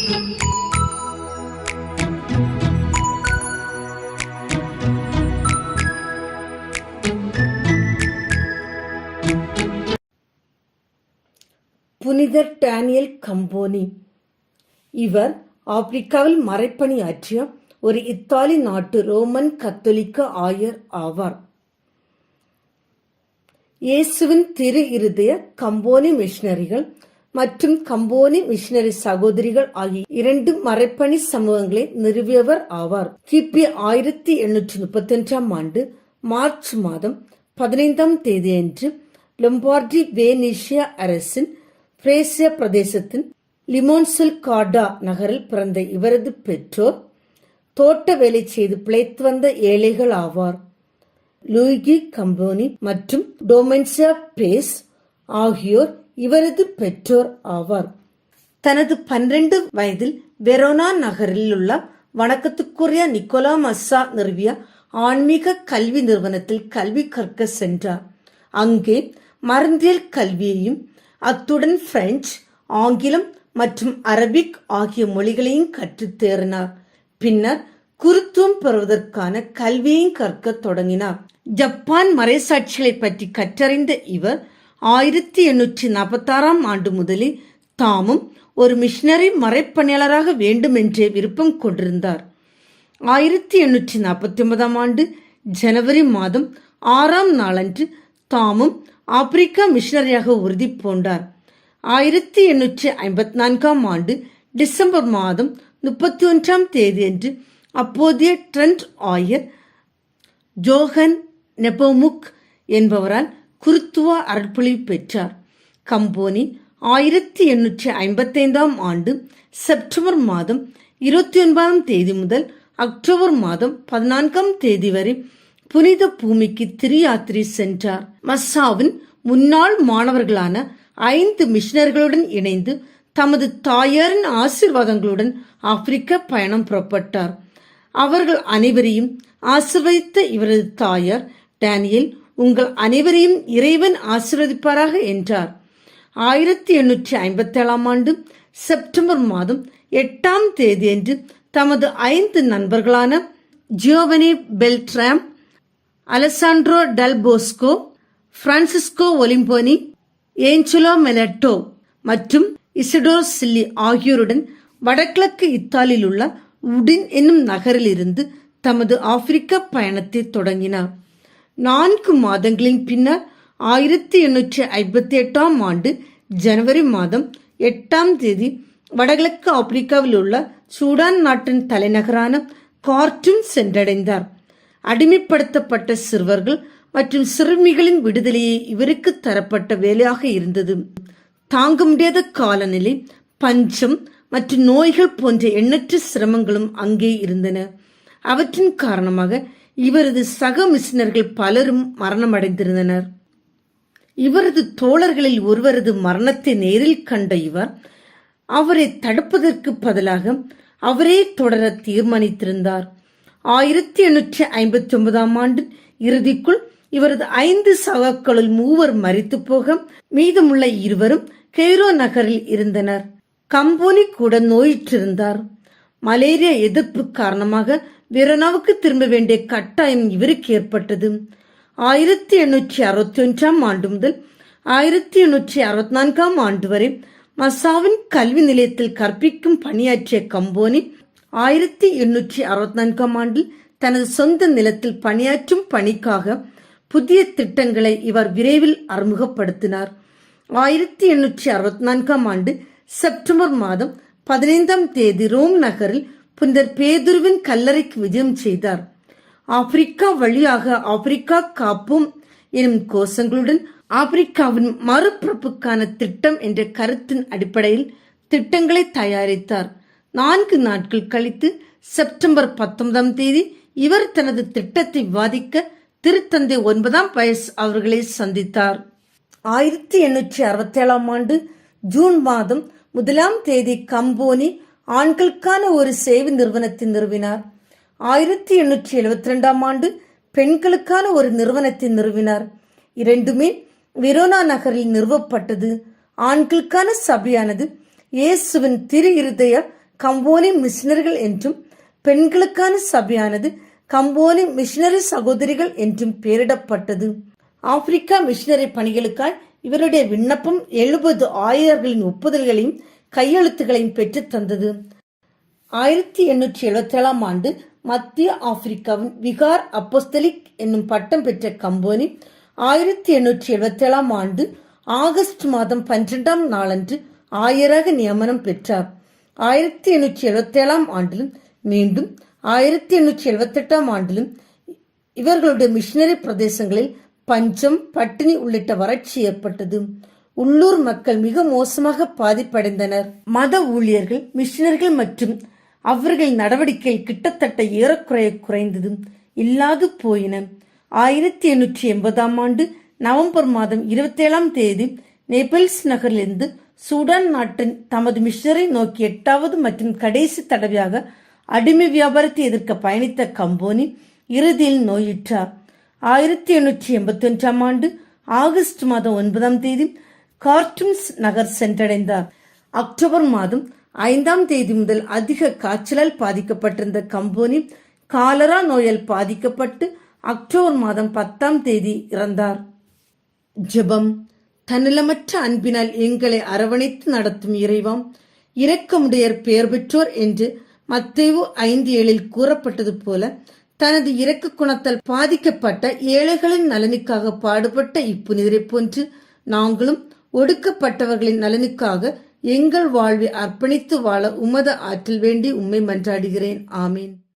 புனிதர் டேனியல் கம்போனி. இவர் ஆப்பிரிக்காவில் மறைப்பணியாற்றிய ஒரு இத்தாலி நாட்டு ரோமன் கத்தோலிக்க ஆயர் ஆவார். இயேசுவின் திரு இருதய கம்போனி மிஷினரிகள் மற்றும் கம்போனி மிஷினரி சகோதரிகள் ஆகிய இரண்டு மறைப்பணி சமூகங்களை நிறுவியவர் ஆவார். கிபி ஆயிரத்தி எண்ணூற்றி முப்பத்தி ஒன்றாம் ஆண்டு மார்ச் மாதம் பதினைந்தாம் தேதியன்று லொம்பார்டி வேனிஷியா அரசின் பிரேசிய பிரதேசத்தின் லிமோன்சல் கார்டா நகரில் பிறந்த இவரது பெற்றோர் தோட்ட வேலை செய்து பிழைத்து வந்த ஏழைகள் ஆவார். லூயிகி கம்போனி மற்றும் டோமென்சியா பேஸ் ஆகியோர் இவரது பெற்றோர் ஆவார். தனது பன்னிரண்டு வயதில் வெரோனா நகரில் உள்ள வணக்கத்துக்குரிய நிக்கோலா மஸ்ஸா நிறுவிய ஆன்மீக கல்வி நிறுவனத்தில் கல்வி கற்க சென்றார். அங்கே மருந்தியல் கல்வியையும் அத்துடன் பிரெஞ்சு ஆங்கிலம் மற்றும் அரபிக் ஆகிய மொழிகளையும் கற்றுத் தேறினார். பின்னர் குருத்துவம் பெறுவதற்கான கல்வியையும் கற்கத் தொடங்கினார். ஜப்பான் மறைசாட்சிகளை பற்றி கற்றறிந்த இவர் ஆயிரத்தி எண்ணூற்றி நாற்பத்தாறாம் ஆண்டு முதலில் தாமும் ஒரு மிஷினரி மறைப்பணியாளராக வேண்டும் என்றே விருப்பம் கொண்டிருந்தார். ஆயிரத்தி எண்ணூற்றி நாற்பத்தி ஒன்பதாம் ஆண்டு ஜனவரி மாதம் ஆறாம் நாளன்று தாமும் ஆப்பிரிக்கா மிஷினரியாக உறுதி பூண்டார். ஆயிரத்தி எண்ணூற்றி ஐம்பத்தி நான்காம் ஆண்டு டிசம்பர் மாதம் முப்பத்தி ஒன்றாம் தேதியன்று அப்போதைய ட்ரெண்ட் ஆயர் ஜோஹன் நெபோமுக் என்பவரால் குருத்துவ அருட்பொழிவு பெற்றார். கம்போனி ஆயிரத்தி எண்ணூற்றி ஐம்பத்தைந்தாம் ஆண்டு செப்டம்பர் மாதம் இருபத்தி ஒன்பதாம் தேதி முதல் அக்டோபர் மாதம் பதினான்காம் தேதி வரை புனித பூமிக்கு திரியாத்திரை சென்றார். மஸ்ஸாவின் முன்னாள் மாணவர்களான ஐந்து மிஷினர்களுடன் இணைந்து தமது தாயாரின் ஆசீர்வாதங்களுடன் ஆப்பிரிக்க பயணம் புறப்பட்டார். அவர்கள் அனைவரையும் ஆசிர்வதித்த இவரது தாயார் டேனியல் உங்கள் அனைவரையும் இறைவன் ஆசிர்வதிப்பாராக என்றார். ஆயிரத்தி எண்ணூற்றி ஐம்பத்தேழாம் ஆண்டு செப்டம்பர் மாதம் எட்டாம் தேதியன்று தமது ஐந்து நண்பர்களான Giovanni Beltram Alessandro Dalbosco Francesco Olimponi Angelo Meletto மற்றும் இசிடோர் சில்லி ஆகியோருடன் வடகிழக்கு இத்தாலியில் உள்ள உடின் என்னும் நகரில் இருந்து தமது ஆப்பிரிக்க பயணத்தை தொடங்கினார். நான்கு மாதங்களின் பின்னர் ஆயிரத்தி எண்ணூற்றி ஐம்பத்தி எட்டாம் ஆண்டு ஜனவரி மாதம் எட்டாம் தேதி வடகிழக்கு ஆப்பிரிக்காவில் உள்ள சூடான் நாட்டின் தலைநகரான கார்ட்டூம் சென்றடைந்தார். அடிமைப்படுத்தப்பட்ட சிறுவர்கள் மற்றும் சிறுமிகளின் விடுதலையை இவருக்கு தரப்பட்ட வேலையாக இருந்தது. தாங்க முடியாத காலநிலை பஞ்சம் மற்றும் நோய்கள் போன்ற எண்ணற்ற சிரமங்களும் அங்கே இருந்தன. அவற்றின் காரணமாக இவரது சக மிஷினர்கள் பலரும் மரணமடைந்திருந்தனர். இவரது தோழர்களில் ஒருவரது மரணத்தை நேரில் கண்ட இவர் அவரை தடுப்பதற்கு பதிலாக அவரே தொடர தீர்மானித்திருந்தார். ஆயிரத்தி எண்ணூற்றி ஐம்பத்தி ஒன்பதாம் ஆண்டு இறுதிக்குள் இவரது ஐந்து சகாக்களுள் மூவர் மறித்து போக மீதமுள்ள இருவரும் கெய்ரோ நகரில் இருந்தனர். கம்போனி கூட நோயிற்றிருந்தார். மலேரியா எதிர்ப்பு காரணமாக வெரோனாவுக்கு திரும்ப வேண்டிய கட்டாயம் இவருக்கு ஏற்பட்டது. ஆயிரத்தி எண்ணூற்றி அறுபத்தி ஒன்றாம் ஆண்டு முதல் ஆயிரத்தி எண்ணூற்றி அறுபத்தி நான்காம் ஆண்டு வரை மசாவின் கல்வி நிலையத்தில் கற்பிக்கும் பணியாற்றிய கம்போனி ஆயிரத்தி எண்ணூற்றி அறுபத்தி நான்காம் ஆண்டில் தனது சொந்த நிலத்தில் பணியாற்றும் பணிக்காக புதிய திட்டங்களை இவர் விரைவில் அறிமுகப்படுத்தினார். ஆயிரத்தி எண்ணூற்றி அறுபத்தி நான்காம் ஆண்டு செப்டம்பர் மாதம் பதினைந்தாம் தேதி ரோம் நகரில் புனிதர் பேதுருவின் கல்லறைக்கு விஜயம் செய்தார். ஆப்பிரிக்கா வழியாக ஆப்பிரிக்கா காப்போம் எனும் கோஷங்களுடன் ஆப்பிரிக்காவின் மறுபிறப்புக்கான திட்டம் என்ற கருத்தின் அடிப்படையில் திட்டங்களை தயாரித்தார். நான்கு நாட்கள் கழித்து செப்டம்பர் பத்தொன்பதாம் தேதி இவர் தனது திட்டத்தை விவாதிக்க திருத்தந்தை ஒன்பதாம் வயசு அவர்களை சந்தித்தார். ஆயிரத்தி எண்ணூற்றி அறுபத்தி ஏழாம் ஆண்டு ஜூன் மாதம் முதலாம் தேதி கம்போனி ஆண்களுக்கான ஒரு சேவை நிறுவனத்தை நிறுவினார். ஆயிரத்தி எண்ணூற்றி எழுபத்தி ரெண்டாம் ஆண்டு பெண்களுக்கான ஒரு நிறுவனத்தை நிறுவினார். இரண்டுமே வெரோனா நகரில் நிறுவப்பட்டது. ஆண்களுக்கான சபையானது இயேசுவின் திரு இருதய கம்போனி மிஷினர்கள் என்றும் பெண்களுக்கான சபையானது கம்போனி மிஷினரி சகோதரிகள் என்றும் பெயரிடப்பட்டது. ஆப்பிரிக்கா மிஷினரி பணிகளுக்காய் இவருடைய விண்ணப்பம் எழுபது ஆயர்களின் ஒப்புதல்களையும் கையெழுத்துகளையும் பெற்றுத் தந்தது. ஆயிரத்தி எண்ணூற்றி எழுபத்தி ஏழாம் ஆண்டு மத்திய ஆப்பிரிக்காவின் விகார் அப்போஸ்தலிக் என்னும் பட்டம் பெற்ற கம்போனி ஆயிரத்தி எண்ணூற்றி எழுபத்தி ஏழாம் ஆண்டு ஆகஸ்ட் மாதம் பன்னிரெண்டாம் நாளன்று ஆயராக நியமனம் பெற்றார். ஆயிரத்தி எண்ணூற்றி எழுபத்தி ஏழாம் ஆண்டிலும் மீண்டும் ஆயிரத்தி எண்ணூற்றி எழுபத்தி எட்டாம் ஆண்டிலும் இவர்களுடைய மிஷினரி பிரதேசங்களில் பஞ்சம் பட்டினி உள்ளிட்ட வறட்சி ஏற்பட்டது. உள்ளூர் மக்கள் மிக மோசமாக பாதிப்படைந்தனர். மத ஊழியர்கள் மிஷினர்கள் மற்றும் அவர்கள் நடவடிக்கை கிட்டத்தட்ட ஏறக்குறைய குறைந்ததும் இல்லாது போயின. ஆயிரத்தி எண்ணூற்றி எண்பதாம் ஆண்டு நவம்பர் மாதம் இருபத்தேழாம் தேதி நேபிள்ஸ் நகரிலிருந்து சூடான் நாட்டின் தமது மிஷனரை நோக்கி எட்டாவது மற்றும் கடைசி தடவையாக அடிமை வியாபாரத்தை எதிர்க்க பயணித்த கம்போனி இறுதியில் நோயுற்றார். ஆயிரத்தி எண்ணூற்றி எண்பத்தி ஒன்றாம் ஆண்டு ஆகஸ்ட் மாதம் ஒன்பதாம் தேதி கார்ட்டூன்ஸ் நகர் சென்றடைந்தார். அக்டோபர் மாதம் ஐந்தாம் தேதி முதல் அதிக காய்ச்சலால் பாதிக்கப்பட்டிருந்த கம்போனி காலரா நோயால் பாதிக்கப்பட்டு அக்டோபர் மாதம் பத்தாம் தேதி இறந்தார். ஜெபம். தன்னலமற்ற அன்பினால் எங்களை அரவணைத்து நடத்தும் இறைவாம். இரக்கமுடையர் பெயர் பெற்றோர் என்று மத்தேவு ஐந்து ஏழில் கூறப்பட்டது போல தனது இரக்க குணத்தால் பாதிக்கப்பட்ட ஏழைகளின் நலனுக்காக பாடுபட்ட இப்புனிதரை போன்று நாங்களும் ஒடுக்கப்பட்டவர்களின் நலனுக்காக எங்கள் வாழ்வை அர்ப்பணித்து வாழ உமத ஆற்றல் வேண்டி உம்மை மன்றாடுகிறேன். ஆமீன்.